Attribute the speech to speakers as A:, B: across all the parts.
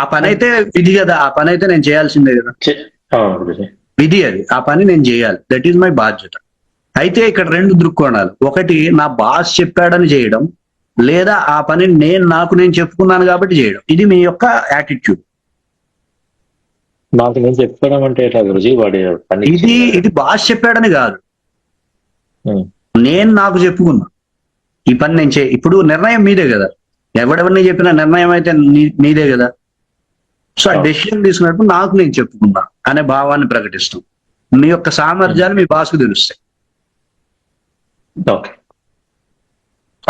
A: ఆ పని అయితే విధి కదా ఆ పని అయితే నేను చేయాల్సిందే కదా. విధి. అది ఆ పని నేను చేయాలి. దట్ ఈజ్ మై బాధ్యత. అయితే ఇక్కడ రెండు దృక్కోణాలు. ఒకటి నా బాస్ చెప్పాడని చేయడం లేదా ఆ పని నేను నాకు నేను చెప్పుకున్నాను కాబట్టి చేయడం. ఇది మీ యొక్క యాటిట్యూడ్
B: నాకు నేను చెప్పుకోవడం అంటే
A: ఇది ఇది బాస్ చెప్పాడని కాదు. నేను నాకు చెప్పుకున్నా. ఈ పని నేను చే ఇప్పుడు నిర్ణయం మీదే కదా. ఎవడెవరిని చెప్పిన నిర్ణయం అయితే నీదే కదా. సో ఆ. డెసిషన్ తీసుకున్నప్పుడు నాకు నేను చెప్పుకున్నా అనే భావాన్ని ప్రకటిస్తాం. మీ యొక్క సామర్థ్యాలు మీ బాస్కు తెలుస్తాయి.
B: ఓకే.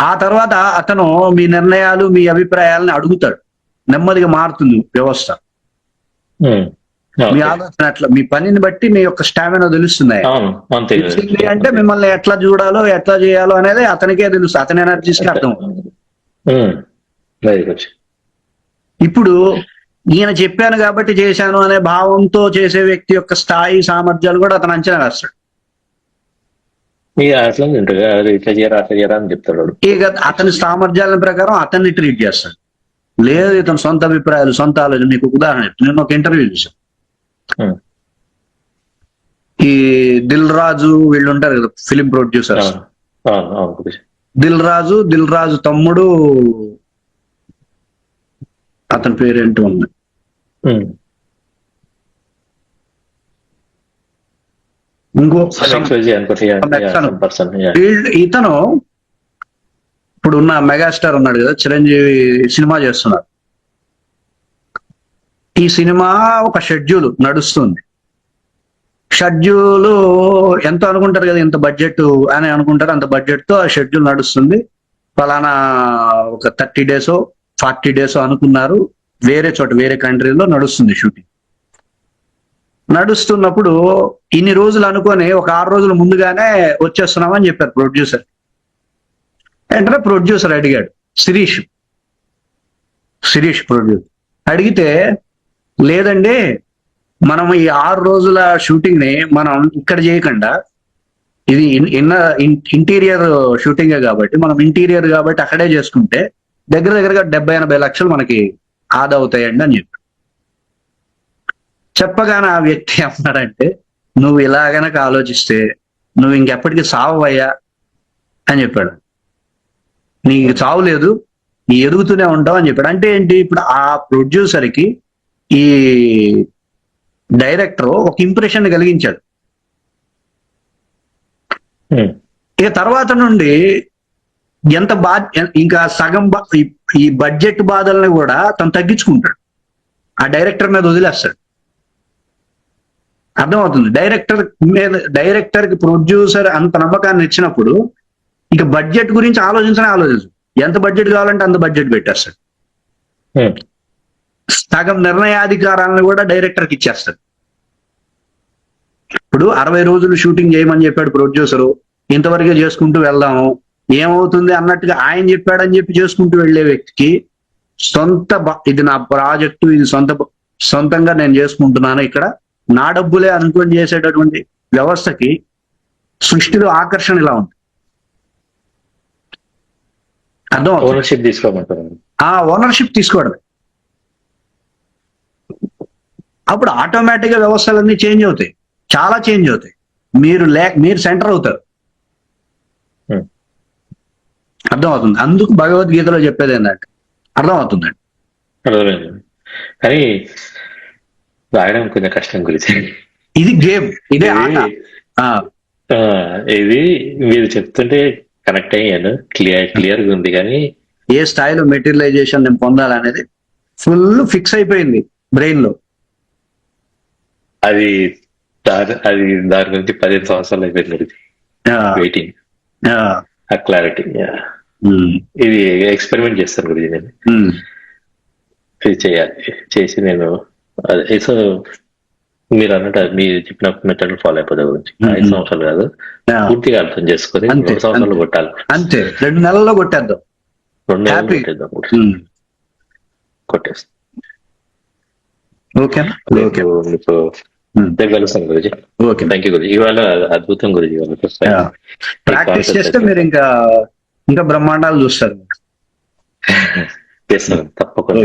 A: ఆ తర్వాత అతను మీ నిర్ణయాలు మీ అభిప్రాయాలను అడుగుతాడు. నెమ్మదిగా మారుతుంది వ్యవస్థ. మీ. ఆలోచన అట్లా మీ పనిని బట్టి మీ యొక్క స్టామినా తెలుస్తుంది అంటే మిమ్మల్ని ఎట్లా చూడాలో ఎట్లా చేయాలో అనేది అతనికే తెలుసు అతని ఎనర్జీస్కి అర్థం ఇప్పుడు ఈయన చెప్పాను కాబట్టి చేశాను అనే భావంతో చేసే వ్యక్తి యొక్క స్థాయి సామర్థ్యాలు కూడా అతను అంచనా వేస్తాడు.
B: ఇక అట్లా ఉంటుంది అది ఇట్లా చేయరా అట్లా చేయరా అని చెప్తాడు.
A: ఇక అతని సామర్థ్యాల ప్రకారం అతన్ని ట్రీట్ చేస్తాడు. లేదు ఇతను సొంత అభిప్రాయాలు సొంత ఆలోచన మీకు ఒక ఉదాహరణ. నేను ఒక ఇంటర్వ్యూ చూసాను
B: ఉమ్,
A: ఈ దిల్ రాజు వీళ్ళు ఉంటారు కదా ఫిలిం ప్రొడ్యూసర్స్.
B: గురూజీ.
A: దిల్ రాజు దిల్ రాజు తమ్ముడు అతని పేరేంటి ఉంది. ఇంకో ఇతను ఇప్పుడు ఉన్న మెగాస్టార్ ఉన్నాడు కదా చిరంజీవి సినిమా చేస్తున్నారు. ఈ సినిమా ఒక షెడ్యూల్ నడుస్తుంది. షెడ్యూల్ ఎంత అనుకుంటారు కదా ఇంత బడ్జెట్ అని అనుకుంటారు అంత బడ్జెట్తో ఆ షెడ్యూల్ నడుస్తుంది. ఫలానా ఒక థర్టీ డేస్ ఫార్టీ డేస్ అనుకున్నారు. వేరే చోట వేరే కంట్రీలో నడుస్తుంది షూటింగ్. నడుస్తున్నప్పుడు ఇన్ని రోజులు అనుకొని ఒక ఆరు రోజుల ముందుగానే వచ్చేస్తున్నామని చెప్పారు ప్రొడ్యూసర్. వెంటనే ప్రొడ్యూసర్ అడిగాడు శిరీష్ శిరీష్ ప్రొడ్యూసర్ అడిగితే లేదండి మనం ఈ ఆరు రోజుల షూటింగ్ని మనం ఇక్కడ చేయకుండా ఇది ఇన్న ఇంటీరియర్ షూటింగే కాబట్టి మనం ఇంటీరియర్ కాబట్టి అక్కడే చేసుకుంటే దగ్గర దగ్గరగా డెబ్బై ఎనభై లక్షలు మనకి ఆదా అవుతాయండి అని చెప్పాడు. చెప్పగానే ఆ వ్యక్తి ఏమన్నాడంటే నువ్వు ఇలా గనక ఆలోచిస్తే నువ్వు ఇంకెప్పటికీ సావయ్యా అని చెప్పాడు. నీకు చావు లేదు నీ ఎదుగుతూనే ఉంటావు అని చెప్పాడు. అంటే ఏంటి? ఇప్పుడు ఆ ప్రొడ్యూసర్కి ఈ డైరెక్టర్ ఒక ఇంప్రెషన్ కలిగించాడు. ఇక తర్వాత నుండి ఎంత బా ఇంకా సగం ఈ- బడ్జెట్ బాధల్ని కూడా తను తగ్గించుకుంటాడు. ఆ డైరెక్టర్ మీద వదిలేస్తాడు. అర్థమవుతుంది? డైరెక్టర్ మీద డైరెక్టర్కి ప్రొడ్యూసర్ అంత నమ్మకాన్ని ఇచ్చినప్పుడు ఇక బడ్జెట్ గురించి ఆలోచించనే ఆలోచించు ఎంత బడ్జెట్ కావాలంటే అంత బడ్జెట్ పెట్టేస్తాడు.
B: ఉమ్,
A: సగం నిర్ణయాధికారాలను కూడా డైరెక్టర్కి ఇచ్చేస్తాడు. ఇప్పుడు అరవై రోజులు షూటింగ్ చేయమని చెప్పాడు ప్రొడ్యూసరు. ఇంతవరకే చేసుకుంటూ వెళ్దాము. ఏమవుతుంది అన్నట్టుగా ఆయన చెప్పాడని చెప్పి చేసుకుంటూ వెళ్ళే వ్యక్తికి సొంత ఇది నా ప్రాజెక్టు ఇది సొంత సొంతంగా నేను చేసుకుంటున్నాను ఇక్కడ. నా డబ్బులే అనుకొని చేసేటటువంటి వ్యవస్థకి సృష్టిలో ఆకర్షణ ఇలా ఉంది. అర్థం
B: ఓనర్షిప్ తీసుకోమంటారు?
A: ఆ ఓనర్షిప్ తీసుకోవడమే. అప్పుడు ఆటోమేటిక్గా వ్యవస్థలన్నీ చేంజ్ అవుతాయి. చాలా చేంజ్ అవుతాయి. మీరు లే మీరు సెంటర్ అవుతారు. అర్థమవుతుంది. అందుకు భగవద్గీతలో చెప్పేది ఏంటంటే అర్థమవుతుందండి
B: అర్థమైంది. కానీ రాయడం కొంచెం కష్టం గురించి.
A: ఇది గేమ్ ఇదే ఆట.
B: ఇది మీరు చెప్తుంటే కనెక్ట్ అయ్యాను. క్లియర్ క్లియర్గా ఉంది కానీ.
A: ఏ స్థాయిలో మెటీరియలైజేషన్ నేను పొందాలనేది ఫుల్ ఫిక్స్ అయిపోయింది బ్రెయిన్లో
B: అది అది దాని గురించి పదిహేను సంవత్సరాలు అయిపోయింది వెయిటింగ్
A: ఆ,
B: క్లారిటీ ఇది ఎక్స్పెరిమెంట్ చేస్తాను గురించి నేను
A: ఉమ్,
B: ఇది చేయాలి చేసి నేను అదే సో మీరు అన్నట్టు మీరు చెప్పిన మెథడ్ ఫాలో అయిపోతే గురించి. ఐదు సంవత్సరాలు కాదు. పూర్తిగా అర్థం చేసుకొని రెండు సంవత్సరాలు. కొట్టాలి.
A: అంతే. రెండు నెలల్లో కొట్టేద్దాం.
B: రెండు నెలలు. కొట్టేద్దాం. కొట్టేస్తాం.
A: ఓకేనా ఓకే
B: రేపు మీకు కలుస్తాను గురించి
A: ఓకే
B: థ్యాంక్ యూ గురించి ఇవాళ అద్భుతం
A: Yeah. ప్రాక్టీస్ చేస్తే మీరు ఇంకా ఇంకా బ్రహ్మాండాలు చూస్తారు.
B: చేస్తాను తప్పకుండా